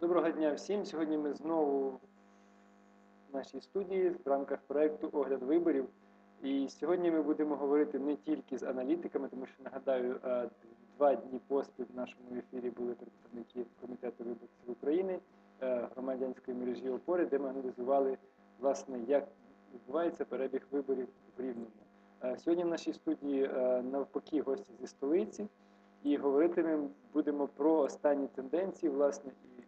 Доброго дня всім. Сьогодні ми знову в нашій студії в рамках проєкту Огляд виборів. І сьогодні ми будемо говорити не тільки з аналітиками, тому що нагадаю, е, два дні поспіль в нашому ефірі були представники комітету виборців України, е, громадянської мережі опори, де ми аналізували власне, як відбувається перебіг виборів в Рівному. Е, Сьогодні в нашій студії навпаки гості зі столиці. І говорити будемо про останні тенденції, власне, і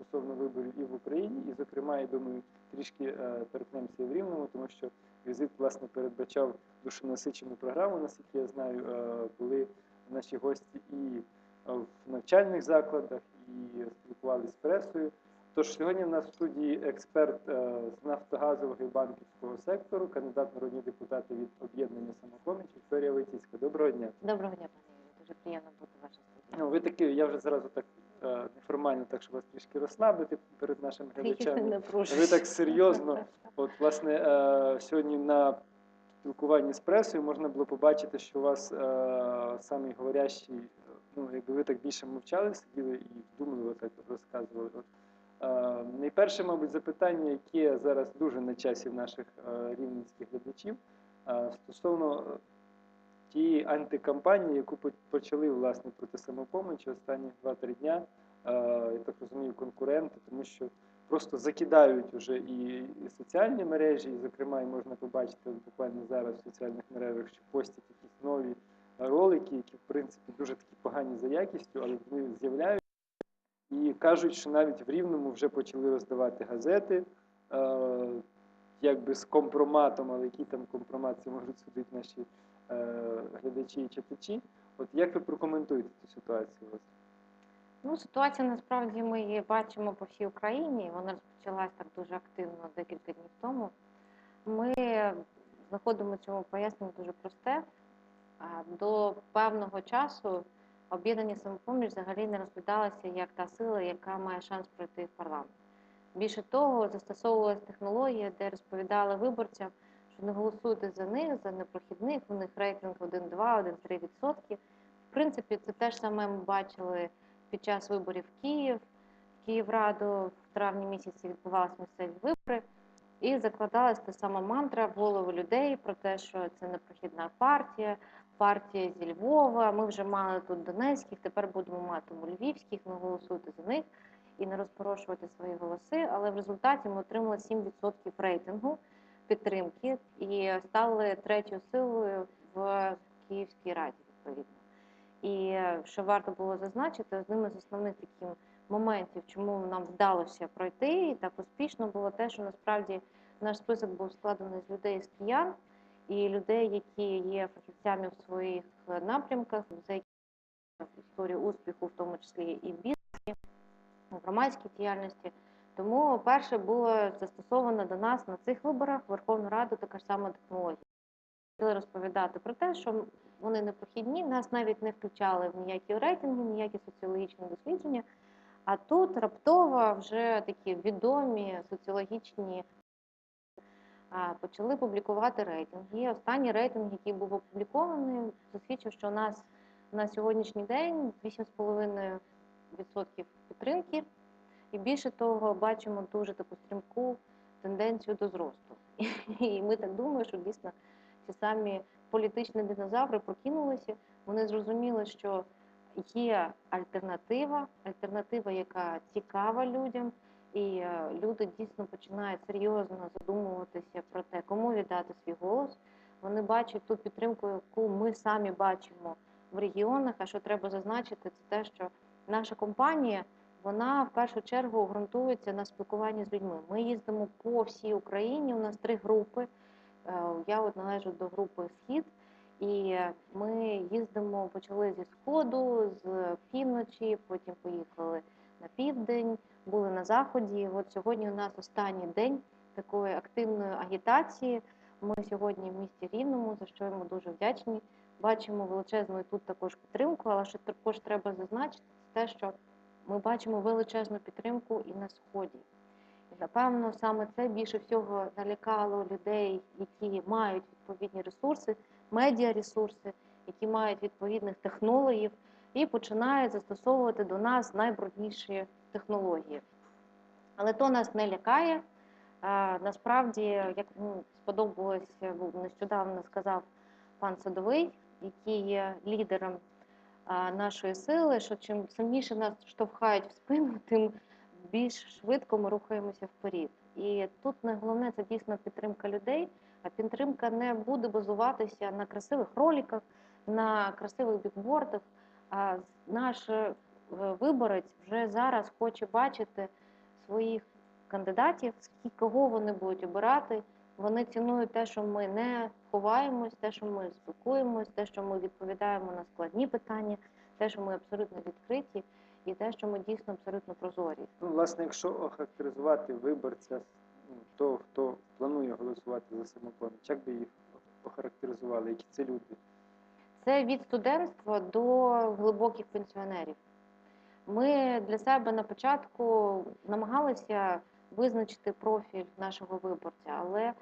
стосовно виборів і в Україні, і, зокрема, я думаю, трішки е, торкнемося і в Рівному, тому що візит, власне, передбачав душонасичену програму, наскільки я знаю, е, були наші гості і в навчальних закладах, і спілкувалися з пресою. Тож сьогодні в нас в студії експерт е, з нафтогазового і банківського сектору, кандидат народні депутати від об'єднання самопоміч Вікторія Войтіцька. Доброго дня. Доброго дня, пане. Дуже приємно бути в вашій студії. Ну, ви такі, я вже зразу так неформально, так щоб вас трішки розслабити перед нашими глядачами. Ви так серйозно. От, власне, е, сьогодні на спілкуванні з пресою можна було побачити, що у вас е, самий говорящий, е, ну, якби ви так більше мовчали, сиділи і вдумливо так розказували. От, е, найперше, мабуть, запитання, яке зараз дуже на часі в наших рівненських глядачів, стосовно тієї антикампанії, яку почали власне проти самопомочі останні 2-3 дня, я так розумію, конкуренти, тому що просто закидають уже і, соціальні мережі, і, зокрема, і можна побачити буквально зараз в соціальних мережах, що постять якісь нові ролики, які, в принципі, дуже такі погані за якістю, але вони з'являються. І кажуть, що навіть в Рівному вже почали роздавати газети, якби з компроматом, але який там компромат, це можуть судити наші глядачі і читачі. От як ви прокоментуєте цю ситуацію? у вас? Ну, ситуація насправді ми її бачимо по всій Україні. Вона розпочалась так дуже активно декілька днів тому. Ми знаходимо цьому пояснення дуже просте. До певного часу об'єднані самопоміч взагалі не розглядалася як та сила, яка має шанс пройти в парламент. Більше того, застосовувалася технологія, де розповідали виборцям, не голосуйте за них, за непрохідних, у них рейтинг 1-2, 1-3 відсотки. В принципі, це те ж саме ми бачили під час виборів в Київ, в Київраду в травні місяці відбувалися місцеві вибори, і закладалась та сама мантра в голови людей про те, що це непрохідна партія, партія зі Львова. Ми вже мали тут Донецьких, тепер будемо мати у львівських, не голосуйте за них і не розпорошувати свої голоси. Але в результаті ми отримали 7% рейтингу підтримки і стали третьою силою в Київській раді відповідно. І що варто було зазначити, одним із основних таких моментів, чому нам вдалося пройти і так успішно, було те, що насправді наш список був складений з людей з киян і людей, які є фахівцями в своїх напрямках, за які історію успіху, в тому числі і в бізнесі, в громадській діяльності. Тому перше було застосовано до нас на цих виборах в Верховну Раду така ж сама технологія. Хотіли розповідати про те, що вони непрохідні, нас навіть не включали в ніякі рейтинги, ніякі соціологічні дослідження. А тут раптово вже такі відомі соціологічні почали публікувати рейтинги. І останній рейтинг, який був опублікований, засвідчив, що у нас на сьогоднішній день 8,5% підтримки. І більше того, бачимо дуже таку стрімку тенденцію до зросту. І ми так думаємо, що дійсно ці самі політичні динозаври прокинулися. Вони зрозуміли, що є альтернатива, альтернатива, яка цікава людям, і е, люди дійсно починають серйозно задумуватися про те, кому віддати свій голос. Вони бачать ту підтримку, яку ми самі бачимо в регіонах. А що треба зазначити, це те, що наша компанія вона в першу чергу ґрунтується на спілкуванні з людьми. Ми їздимо по всій Україні. У нас три групи. Е, Я от належу до групи Схід, і ми їздимо, почали зі сходу, з півночі, потім поїхали на південь, були на заході. От сьогодні у нас останній день такої активної агітації. Ми сьогодні в місті Рівному, за що йому дуже вдячні. Бачимо величезну і тут також підтримку, але що також треба зазначити, те, що ми бачимо величезну підтримку і на сході. І напевно саме це більше всього налякало людей, які мають відповідні ресурси, медіаресурси, які мають відповідних технологів, і починають застосовувати до нас найбрудніші технології. Але то нас не лякає. Насправді, як ну, сподобалось, е, нещодавно сказав пан Садовий, який є лідером нашої сили, що чим сильніше нас штовхають в спину, тим більш швидко ми рухаємося вперед. І тут найголовне це дійсно підтримка людей. А підтримка не буде базуватися на красивих роликах, на красивих бікбордах. А наш е, виборець вже зараз хоче бачити своїх кандидатів, кого вони будуть обирати. Вони цінують те, що ми не ховаємось, те, що ми спілкуємось, те, що ми відповідаємо на складні питання, те, що ми абсолютно відкриті, і те, що ми дійсно абсолютно прозорі. Ну, власне, якщо охарактеризувати виборця, ну, того, хто планує голосувати за самопоміч, як би їх охарактеризували, які це люди? Це від студентства до глибоких пенсіонерів. Ми для себе на початку намагалися визначити профіль нашого виборця, але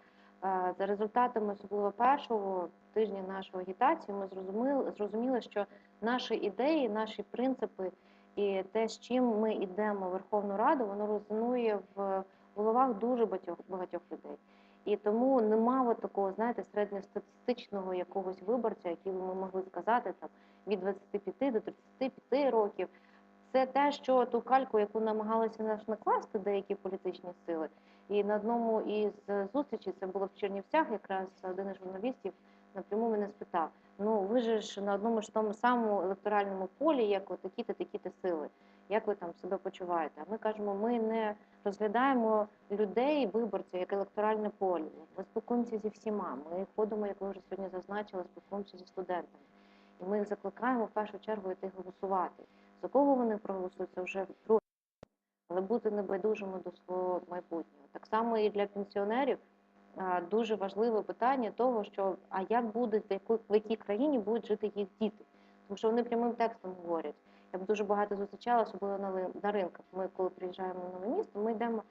за результатами особливо першого тижня нашої агітації ми зрозуміли, зрозуміли, що наші ідеї, наші принципи і те, з чим ми йдемо в Верховну Раду, воно резонує в головах дуже багатьох, багатьох людей. І тому нема от такого, знаєте, середньостатистичного якогось виборця, який ми могли сказати там від 25 до 35 років. Це те, що ту кальку, яку намагалися наш накласти деякі політичні сили. І на одному із зустрічей, це було в Чернівцях, якраз один із журналістів напряму мене спитав: ну ви ж на одному ж тому самому електоральному полі, як от такі-то, такі-то сили. Як ви там себе почуваєте? А ми кажемо, ми не розглядаємо людей, виборців, як електоральне поле. Ми спілкуємося зі всіма. Ми ходимо, як ви вже сьогодні зазначили, спілкуємося зі студентами. І ми їх закликаємо в першу чергу йти голосувати. За кого вони проголосують, це вже друге. Але бути небайдужими до свого майбутнього. Так само і для пенсіонерів дуже важливе питання того, що а як буде, в якій країні будуть жити їх діти. Тому що вони прямим текстом говорять. Я б дуже багато зустрічала, особливо на, на ринках. Ми, коли приїжджаємо в нове місто, ми йдемо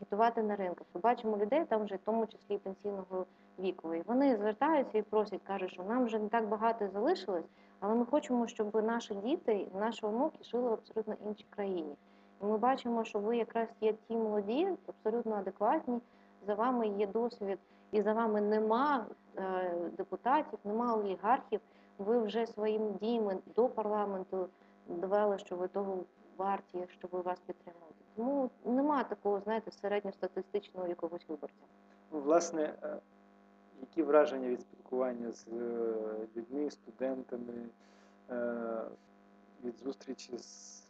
агітувати на ринках. Ми бачимо людей там вже, в тому числі пенсійного віку. І вони звертаються і просять, кажуть, що нам вже не так багато залишилось, але ми хочемо, щоб наші діти, наші онуки жили в абсолютно іншій країні. Ми бачимо, що ви якраз є ті молоді, абсолютно адекватні. За вами є досвід, і за вами нема е, депутатів, нема олігархів. Ви вже своїми діями до парламенту довели, що ви того варті, щоб ви вас підтримали. Тому нема такого, знаєте, середньостатистичного якогось виборця. Ну, власне, е, які враження від спілкування з е, людьми, студентами, від зустрічі з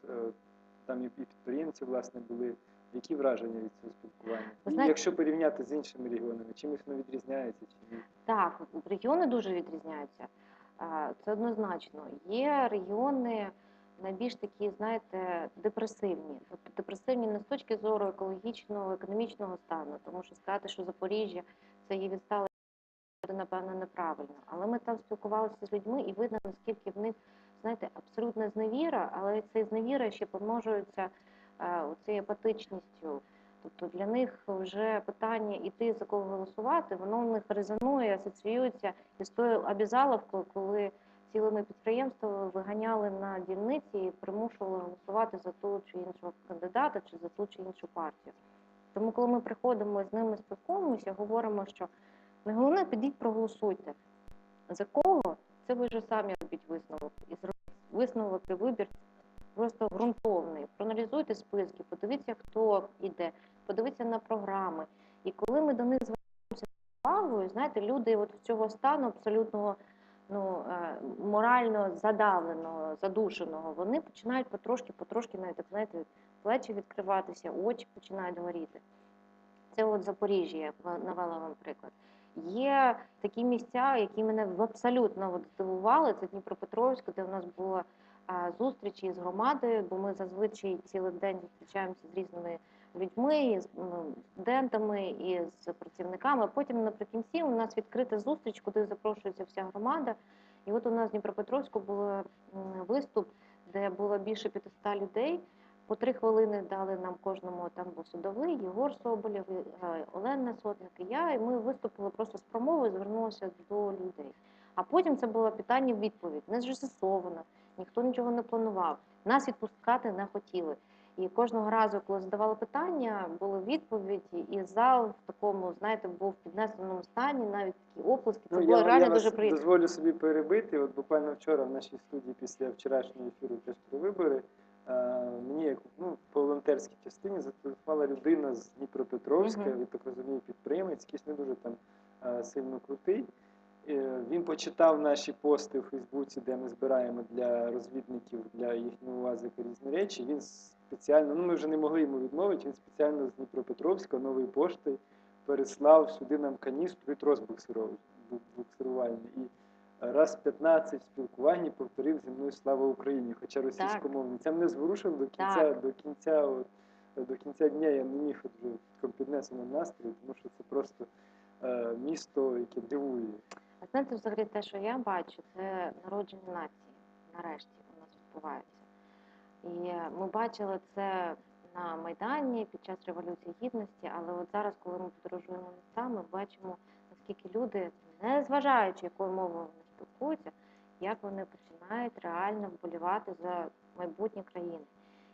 там і підприємці, власне, були. Які враження від цього спілкування? Ви І якщо порівняти з іншими регіонами, чимось воно відрізняється чи ні? Так, регіони дуже відрізняються. Це однозначно. Є регіони найбільш такі, знаєте, депресивні. Тобто депресивні не з точки зору екологічного, економічного стану, тому що сказати, що Запоріжжя це є відстале, напевно, неправильно. Але ми там спілкувалися з людьми і видно, наскільки в них, знаєте, абсолютна зневіра, але ця зневіра ще помножується е, цією апатичністю. Тобто для них вже питання іти за кого голосувати, воно в них резонує, асоціюється із тою обізаловкою, коли цілими підприємствами виганяли на дільниці і примушували голосувати за ту чи іншого кандидата, чи за ту чи іншу партію. Тому, коли ми приходимо з ними спілкуємося, говоримо, що найголовне підіть проголосуйте. За кого? Це ви вже самі робіть висновок. І зробіть вибір просто ґрунтовний. Проаналізуйте списки, подивіться, хто йде, подивіться на програми. І коли ми до них звертаємося увагою, знаєте, люди от цього стану абсолютного ну, е, морально задавленого, задушеного, вони починають потрошки, потрошки навіть так, знаєте, плечі відкриватися, очі починають горіти. Це от Запоріжжя, я навела вам приклад. Є такі місця, які мене абсолютно здивували. Це Дніпропетровськ, де у нас була зустрічі з громадою, бо ми зазвичай цілий день зустрічаємося з різними людьми, і з студентами і з працівниками. Потім наприкінці у нас відкрита зустріч, куди запрошується вся громада. І от у нас в Дніпропетровську був виступ, де було більше 500 людей. По три хвилини дали нам кожному там був судовий, Єгор Соболєв, Олена Сотник і я. І ми виступили просто з промовою, звернулися до людей. А потім це було питання відповідь, не зрежисовано, ніхто нічого не планував. Нас відпускати не хотіли. І кожного разу, коли задавали питання, були відповіді, і зал в такому, знаєте, був в піднесеному стані, навіть такі оплески. Це було Ну, я, реально я дуже приємно. дозволю собі перебити. От буквально вчора в нашій студії після вчорашнього ефіру теж про вибори. е, Мені як ну, по волонтерській частині зателефонувала людина з Дніпропетровська, Мгм. я так розумію, підприємець, якийсь не дуже там е, сильно крутий. Е, Він почитав наші пости у Фейсбуці, де ми збираємо для розвідників для їхнього УАЗика різні речі. Він спеціально, ну ми вже не могли йому відмовити, він спеціально з Дніпропетровська нової пошти переслав сюди нам каністру і трос буксиров- бу- буксирувальний. І раз 15 в спілкуванні повторив зі мною слава Україні, хоча російськомовний. Це мене зворушило до кінця, Так. до кінця, от, до кінця дня я не міг вже піднесеному настрої, тому що це просто е, місто, яке дивує. Знаєте, взагалі те, що я бачу, це народження нації. Нарешті у нас відбувається. І ми бачили це на Майдані під час Революції Гідності, але от зараз, коли ми подорожуємо містами, бачимо, наскільки люди, не зважаючи, якою мовою вони спілкуються, як вони починають реально вболівати за майбутнє країни.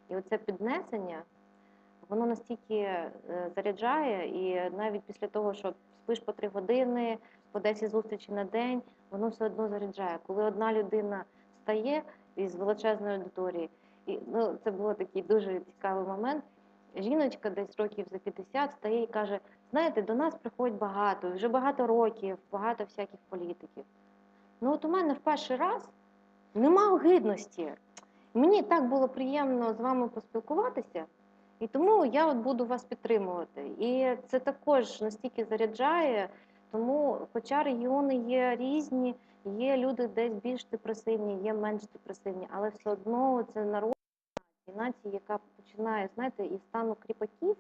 І оце піднесення, воно настільки е, заряджає, і навіть після того, що спиш по три години, по 10 зустрічей на день, воно все одно заряджає. Коли одна людина стає із величезної аудиторії, і ну, це був такий дуже цікавий момент. Жіночка десь років за 50 стає і каже: знаєте, до нас приходять багато, вже багато років, багато всяких політиків. Ну от у мене в перший раз нема огидності. Мені так було приємно з вами поспілкуватися, і тому я от буду вас підтримувати. І це також настільки заряджає, тому, хоча регіони є різні, є люди десь більш депресивні, є менш депресивні, але все одно це народ нації, яка починає, знаєте, із стану кріпаків,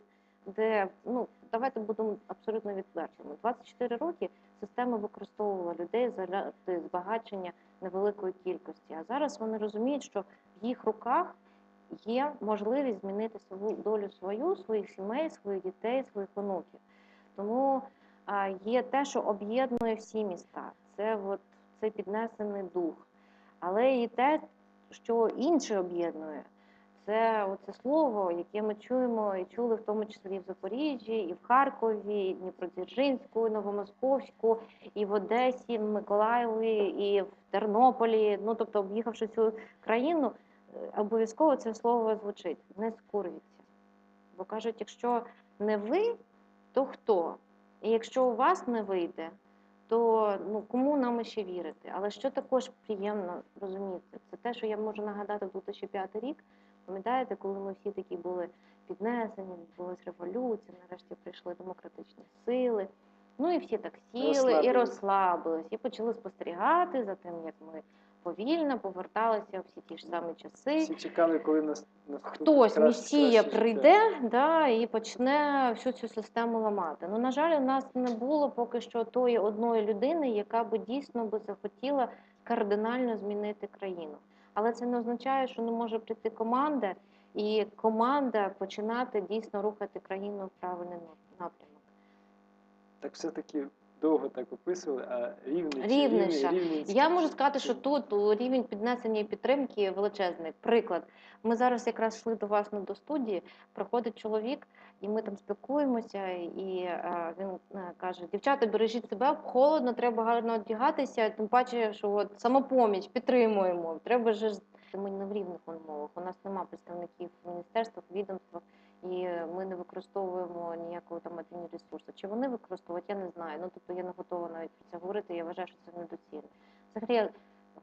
де ну давайте будемо абсолютно відвертими. 24 роки система використовувала людей заради збагачення невеликої кількості. А зараз вони розуміють, що в їх руках є можливість змінити свою долю свою, своїх сімей, своїх дітей, своїх онуків. Тому є те, що об'єднує всі міста. Це от цей піднесений дух. Але і те, що інше об'єднує, це оце слово, яке ми чуємо і чули в тому числі і в Запоріжжі, і в Харкові, і Дніпродзержинську, і Новомосковську, і в Одесі, в Миколаєві, і в Тернополі. Ну тобто, об'їхавши цю країну, е, обов'язково це слово звучить не скурвіться. Бо кажуть, якщо не ви, то хто? І якщо у вас не вийде, то ну кому нам ще вірити? Але що також приємно розуміти, це те, що я можу нагадати 2005 рік. Пам'ятаєте, коли ми всі такі були піднесені, відбулась революція, нарешті прийшли демократичні сили. Ну і всі так сіли і розслабились, і почали спостерігати за тим, як ми повільно поверталися в всі ті ж самі часи Всі чекали, коли нас хтось місія прийде да, і почне всю цю систему ламати. Ну, на жаль, у нас не було поки що тої одної людини, яка би дійсно би захотіла кардинально змінити країну. Але це не означає, що не може прийти команда, і команда починати дійсно рухати країну в правильний напрямок. Так все-таки довго так описували, а рівний рівненський Я можу сказати, що тут у рівень піднесення і підтримки величезний. Приклад, ми зараз якраз йшли до вас на до студії. Приходить чоловік, і ми там спілкуємося. І е, він е, каже: дівчата, бережіть себе, холодно, треба гарно одягатися. Тим паче, що от самопоміч підтримуємо. Треба ж ми не в рівних умовах. У нас немає представників в міністерствах, відомствах. І ми не використовуємо ніякого там матеріального ресурсу. Чи вони використовують, я не знаю. Ну тобто я не готова навіть про це говорити. Я вважаю, що це недоцільно. Взагалі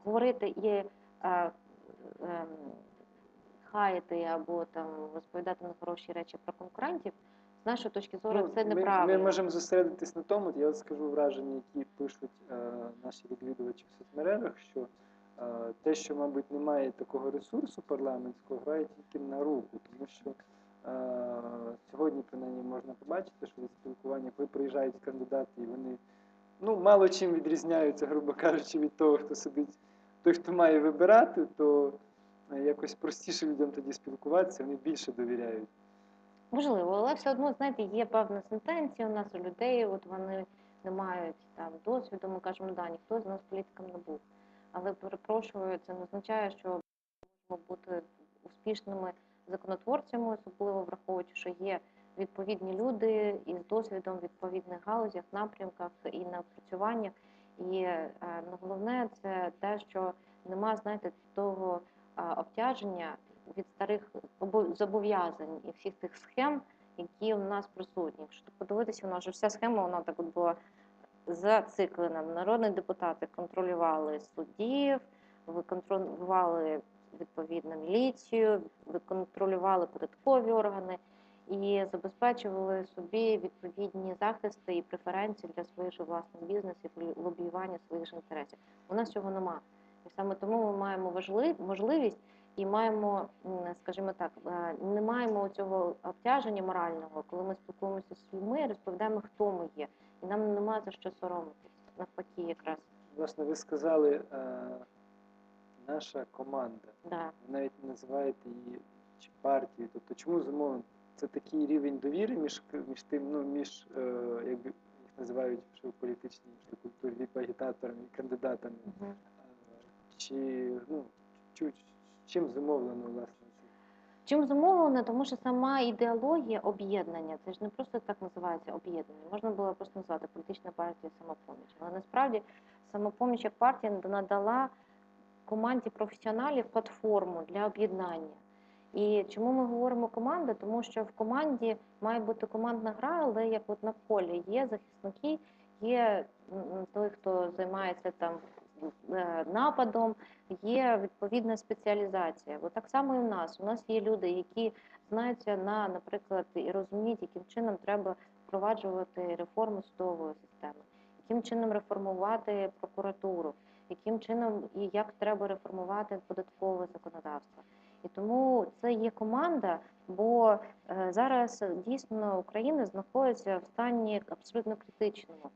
говорити і е, е, хаяти або там розповідати нехороші речі про конкурентів, з нашої точки зору, Ну, це ми, неправильно. Ми можемо зосередитись на тому, я от скажу враження, які пишуть е, наші відвідувачі в соцмережах, що е, те, що, мабуть, немає такого ресурсу парламентського, грає тільки на руку, тому що сьогодні, принаймні, можна побачити, що від спілкування, коли приїжджають кандидати, і вони ну, мало чим відрізняються, грубо кажучи, від того, хто сидить, той, хто має вибирати, то е, якось простіше людям тоді спілкуватися, вони більше довіряють. Можливо, але все одно, знаєте, є певна сентенція у нас у людей, от вони не мають там досвіду, ми кажемо, да, ніхто з нас політиком не був. Але перепрошую, це не означає, що можемо бути успішними законотворцями, особливо враховуючи, що є відповідні люди із досвідом відповідних галузях, напрямках і напрацюваннях. І е, ну, головне це те, що нема, знаєте, того обтяження від старих обо- зобов'язань і всіх тих схем, які у нас присутні. Якщо подивитися, у нас же вся схема вона так от була зациклена. Народні депутати контролювали суддів, ви контролювали відповідно міліцію, контролювали податкові органи і забезпечували собі відповідні захисти і преференції для своїх же власних бізнесів, лобіювання своїх же інтересів. У нас цього нема. І саме тому ми маємо можливість і маємо, скажімо так, е, не маємо цього обтяження морального, коли ми спілкуємося з людьми, розповідаємо, хто ми є, і нам нема за що соромитись. Навпаки, якраз Власне, ви сказали, е, наша команда. да. Ви навіть називаєте її чи партією. Тобто, чому замовлено? Це такий рівень довіри між між тим, ну між е, якби їх називають в політичній культурі віп-агітаторами і кандидатами. Е, Чи ну чу- чим зумовлено власне? Чим зумовлено? Тому що сама ідеологія об'єднання, це ж не просто так називається об'єднання. Можна було просто назвати політична партія самопоміч. Але насправді самопоміч як партія надала команді професіоналів платформу для об'єднання. І чому ми говоримо команда? Тому що в команді має бути командна гра, але як от на полі є захисники, є той, хто займається там е, нападом, є відповідна спеціалізація. Бо так само і в нас. У нас є люди, які знаються на, наприклад, і розуміють, яким чином треба впроваджувати реформу судової системи, яким чином реформувати прокуратуру, яким чином і як треба реформувати податкове законодавство. І тому це є команда, бо е, зараз дійсно Україна знаходиться в стані абсолютно критичному.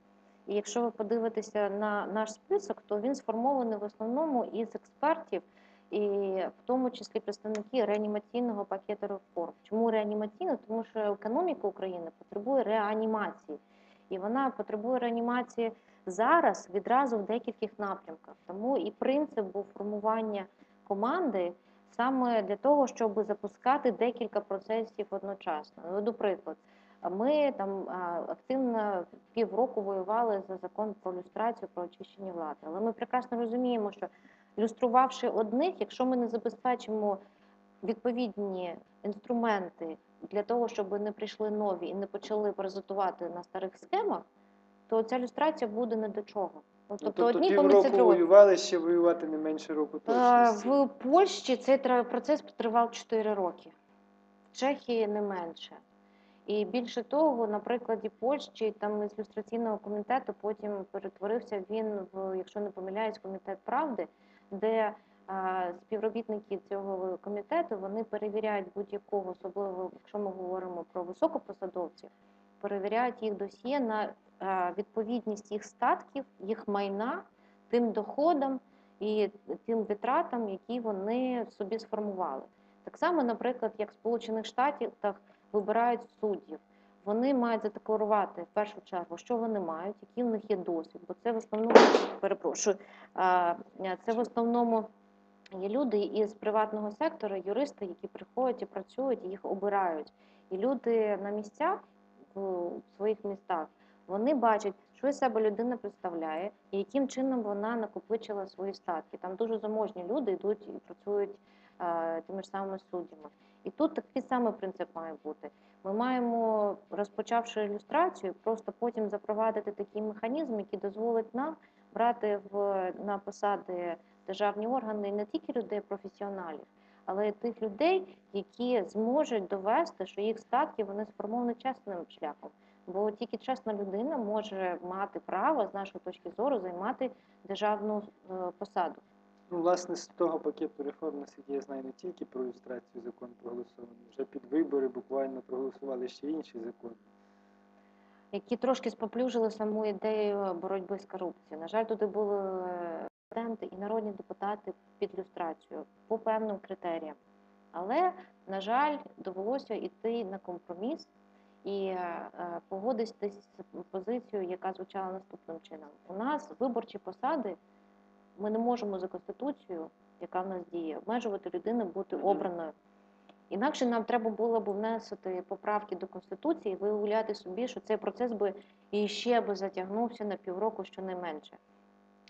І якщо ви подивитеся на наш список, то він сформований в основному із експертів, і в тому числі представники реанімаційного пакету реформ. Чому реанімаційно? Тому що економіка України потребує реанімації, і вона потребує реанімації зараз відразу в декількох напрямках. Тому і принцип був формування команди саме для того, щоб запускати декілька процесів одночасно. Приклад. А Ми там активно півроку воювали за закон про люстрацію, про очищення влади. Але ми прекрасно розуміємо, що люструвавши одних, якщо ми не забезпечимо відповідні інструменти для того, щоб не прийшли нові і не почали паразитувати на старих схемах, то ця люстрація буде не до чого. Ну, Ну, тобто, одні півроку комісії воювали, ще воювати не менше року точно. В Польщі цей процес тривав 4 роки, в Чехії не менше. І більше того, на прикладі Польщі, там із люстраційного комітету потім перетворився він в, якщо не помиляюсь, комітет правди, де е, співробітники цього комітету вони перевіряють будь-якого, особливо якщо ми говоримо про високопосадовців, перевіряють їх досьє на відповідність їх статків, їх майна тим доходам і тим витратам, які вони собі сформували. Так само, наприклад, як в Сполучених Штатах вибирають суддів. Вони мають задекларувати в першу чергу, що вони мають, який в них є досвід, бо це в основному перепрошую. Це в основному є люди із приватного сектору, юристи, які приходять і працюють, їх обирають. І люди на місцях в своїх містах вони бачать, що із себе людина представляє, і яким чином вона накопичила свої статки. Там дуже заможні люди йдуть і працюють е, тими ж самими суддями. І тут такий самий принцип має бути. Ми маємо, розпочавши ілюстрацію, просто потім запровадити такий механізм, який дозволить нам брати в на посади державні органи не тільки людей професіоналів, але й тих людей, які зможуть довести, що їх статки вони сформовані чесним шляхом. Бо тільки чесна людина може мати право, з нашої точки зору, займати державну е, посаду. Ну, власне, з того пакету реформ, наскільки я знаю, не тільки про ілюстрацію закон проголосований. Вже під вибори буквально проголосували ще інші закони. які трошки споплюжили саму ідею боротьби з корупцією. На жаль, туди були е, президенти і народні депутати під люстрацію по певним критеріям. Але, на жаль, довелося йти на компроміс і е, погодитись з позицією, яка звучала наступним чином. У нас виборчі посади, ми не можемо за конституцією яка в нас діє, обмежувати людину бути обраною. Інакше нам треба було б внести поправки до Конституції, виявляти собі, що цей процес би і ще би затягнувся на півроку щонайменше.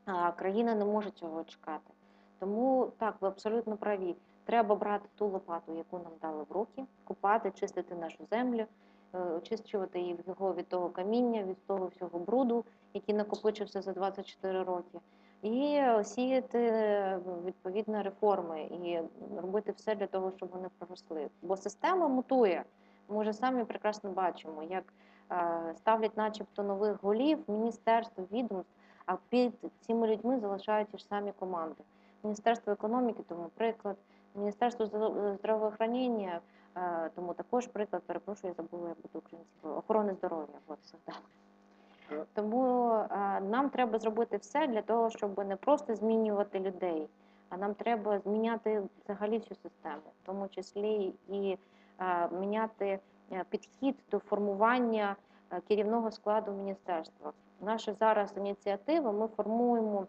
А країна не може цього чекати. Тому так, ви абсолютно праві. Треба брати ту лопату, яку нам дали в руки, купати, чистити нашу землю, очищувати її його від того каміння, від того всього бруду, який накопичився за 24 роки, і сіяти е, відповідно реформи і робити все для того, щоб вони проросли. Бо система мутує. Ми вже самі прекрасно бачимо, як е, ставлять, начебто, нових голів, міністерств, відомств, а під цими людьми залишають ті ж самі команди. Міністерство економіки, тому приклад, Міністерство здраво- здравоохранення, е, тому також приклад, перепрошую, я забула, я буду українською, охорони здоров'я. От, все, так. Е. Тому е, нам треба зробити все для того, щоб не просто змінювати людей, а нам треба зміняти взагалі всю систему, в тому числі і е, міняти е, підхід до формування е, керівного складу міністерства. Наша зараз ініціатива, ми формуємо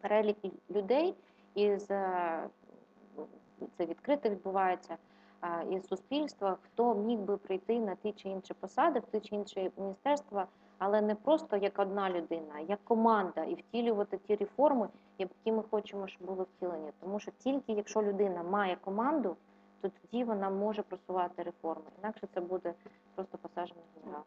перелік людей із е, це відкрито відбувається е, із суспільства, хто міг би прийти на ті чи інші посади, в ті чи інші міністерства, але не просто як одна людина, як команда, і втілювати ті реформи, які ми хочемо, щоб були втілені. Тому що тільки якщо людина має команду, то тоді вона може просувати реформи. Інакше це буде просто посаджений генерал.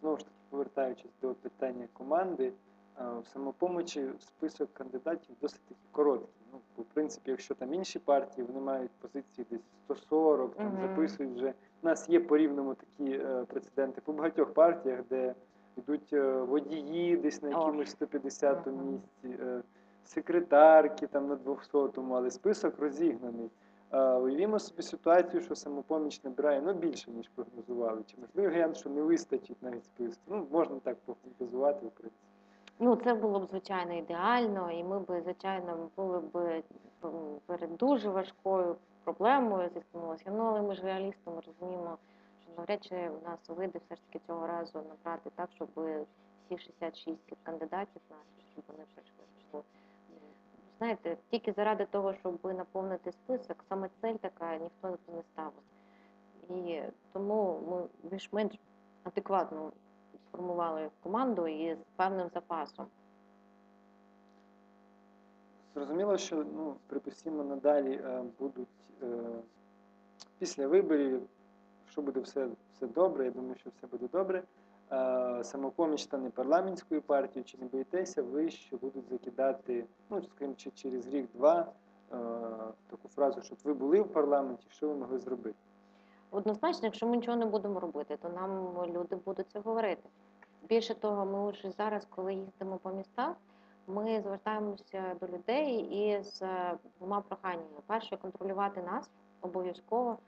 Знову ж таки, повертаючись до питання команди, е, в самопомочі список кандидатів досить таки короткий. Ну, в принципі, якщо там інші партії, вони мають позиції десь 140, там Мгм. записують вже. У нас є по рівному такі е, прецеденти по багатьох партіях, де йдуть е, водії десь на якомусь 150 Мгм. місці, е, секретарки там на 200-му, але список розігнаний. Е, Уявімо собі ситуацію, що самопоміч набирає ну, більше, ніж прогнозували. Чи можливий варіант, що не вистачить навіть списку? Ну, можна так пофантазувати, в принципі. Ну, це було б звичайно ідеально, і ми б, звичайно, були б перед дуже важкою проблемою зіткнулися. Ну, але ми ж реалісти, ми розуміємо, що навряд чи в нас вийде все ж таки цього разу набрати так, щоб всі 66 кандидатів наші, щоб вони пройшли. Що, Знаєте, тільки заради того, щоб наповнити список, саме цель така ніхто не ставить. І тому ми більш-менш адекватно сформували команду і з певним запасом. Зрозуміло, що ну, припустимо, надалі е, будуть е, після виборів, якщо буде все, все добре, я думаю, що все буде добре. Е, самопоміч стане парламентською партією, чи не боїтеся ви, що будуть закидати, ну, скажімо, через рік-два е, таку фразу, щоб ви були в парламенті, що ви могли зробити? Однозначно, якщо ми нічого не будемо робити, то нам люди будуть це говорити. Більше того, ми вже зараз, коли їздимо по містах, ми звертаємося до людей із е, двома проханнями. Перше, контролювати нас обов'язково,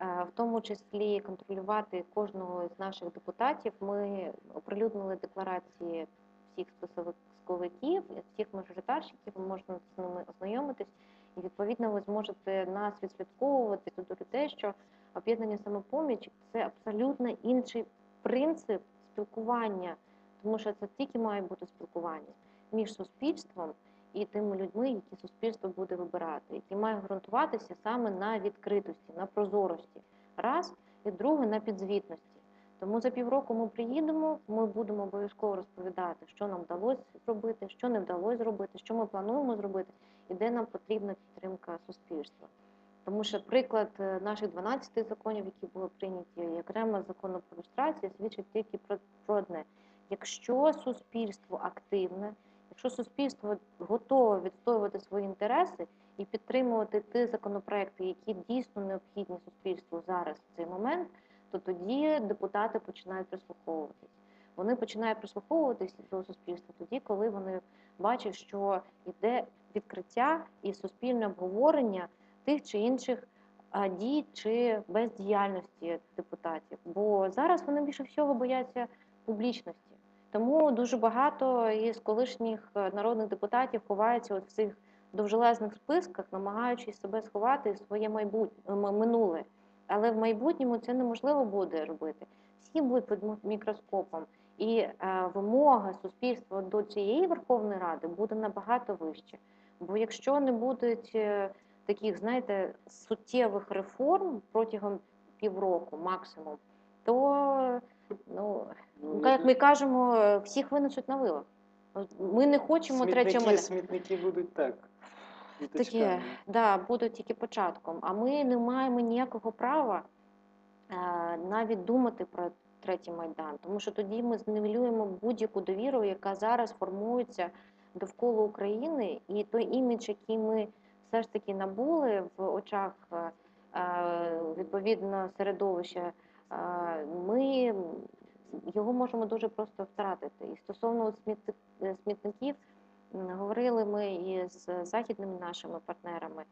Е, в тому числі контролювати кожного з наших депутатів. Ми оприлюднили декларації всіх списковиків, всіх мажоритарщиків, можете з ними ознайомитись, і відповідно ви зможете нас відслідковувати до людей, що об'єднання самопоміч це абсолютно інший принцип спілкування, тому що це тільки має бути спілкування між суспільством і тими людьми, які суспільство буде вибирати, які має ґрунтуватися саме на відкритості, на прозорості. Раз і друге на підзвітності. Тому за півроку ми приїдемо, ми будемо обов'язково розповідати, що нам вдалося зробити, що не вдалося зробити, що ми плануємо зробити, і де нам потрібна підтримка суспільства. Тому що приклад е, наших 12 законів, які були прийняті, окремо закону про люстрацію, свідчить тільки про, про одне: якщо суспільство активне, якщо суспільство готове відстоювати свої інтереси і підтримувати ті законопроекти, які дійсно необхідні суспільству зараз в цей момент, то тоді депутати починають прислуховуватись. Вони починають прислуховуватись до суспільства тоді, коли вони бачать, що йде відкриття і суспільне обговорення тих чи інших дій чи бездіяльності депутатів. Бо зараз вони більше всього бояться публічності. Тому дуже багато із колишніх е, народних депутатів ховаються от в цих довжелезних списках, намагаючись себе сховати своє майбутнє минуле. Але в майбутньому це неможливо буде робити. Всі будуть під мікроскопом, і е, вимога суспільства до цієї Верховної Ради буде набагато вище. Бо якщо не будуть е, таких, знаєте, суттєвих реформ протягом півроку максимум, то ну, Ну, як ми кажемо, всіх винесуть на вилах. Ми не хочемо смітники, третього смітники будуть так. Таке, да, будуть тільки початком. А ми не маємо ніякого права е, навіть думати про третій майдан, тому що тоді ми зневелюємо будь-яку довіру, яка зараз формується довкола України, і той імідж, який ми все ж таки набули в очах е, е, відповідно середовища, е, ми його можемо дуже просто втратити. І стосовно смітників, говорили ми і з західними нашими партнерами,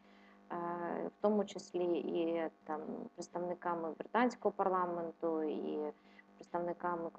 в тому числі і там представниками британського парламенту, і представниками